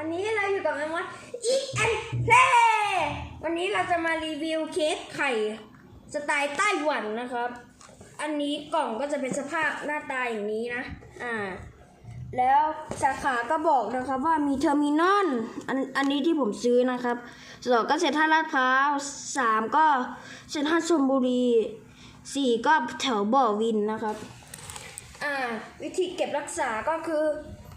วันนี้เราอยู่กับน้องมดอีกแอนเพลวันนี้เราจะมารีวิวเค้กไข่สไตล์ไต้หวันนะครับ อันนี้กล่องก็จะเป็นสภาพหน้าตาอย่างนี้นะ อ่า แล้วสาขาก็บอกนะครับว่ามีเทอร์มินอล อันอันนี้ที่ผมซื้อนะครับสองก็เซ็นทรัลลาดพร้าวสามก็เซ็นทรัลชลบุรีสี่ก็แถวบ่อวินนะครับ อ่า วิธีเก็บรักษาก็คือ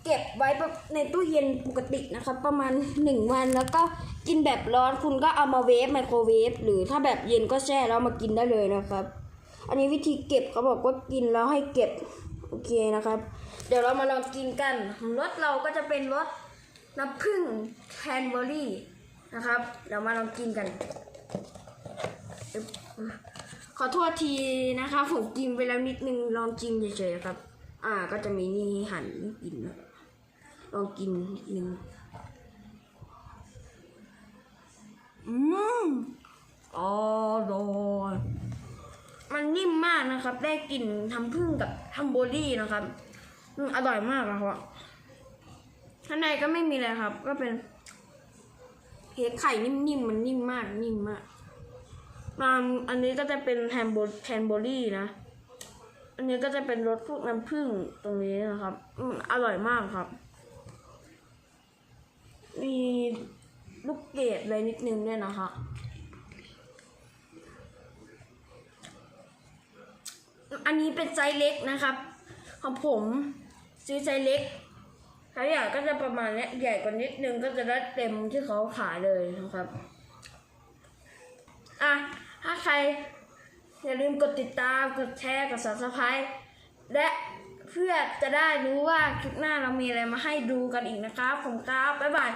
เก็บไว้ในตู้เย็นปกตินะครับ ประมาณ 1 วันแล้วก็กินแบบร้อนคุณก็เอามาเวฟไมโครเวฟหรือถ้าแบบเย็นก็แช่แล้วมากินได้เลยนะครับ อันนี้วิธีเก็บเขาบอกว่ากินแล้วให้เก็บโอเคนะครับ เดี๋ยวเรามาลองกินกันรสเราก็จะเป็นรสน้ำผึ้งแคนเบอรี่นะครับเดี๋ยวมาลองกินกัน ขอโทษทีนะคะผมกินไปแล้วนิดนึงลองกินเฉยๆครับ อ่าก็จะมีนี่หันกินนะ ลองกินนิดนึงอืมอร่อยมันนิ่มมากนะครับ ได้กลิ่นทำผึ้งกับทำโบลี่นะครับอร่อยมากนะครับข้างในก็ไม่มีอะไรครับ ก็เป็นเค้กไข่นิ่มๆมันนิ่มมากนิ่มมากอ่าอันนี้ก็จะเป็นแฮมโบแคนโบลี่นะ อันนี้ก็จะเป็นรสพวกน้ำผึ้งตรงนี้นะครับ อร่อยมากครับ มีลูกเกดอะไรนิดนึงด้วยนะคะอันนี้เป็นไซส์เล็กนะครับ ของผมซื้อไซส์เล็กถ้าใหญ่ก็จะประมาณเนี้ยใหญ่กว่านิดนึงก็จะได้เต็มที่เขาขายเลยนะครับอะถ้าใครอย่าลืมกดติดตาม กดแชร์ กด subscribe และ เพื่อจะได้รู้ว่าคลิปหน้าเรามีอะไรมาให้ดูกันอีกนะครับผมครับบ๊ายบาย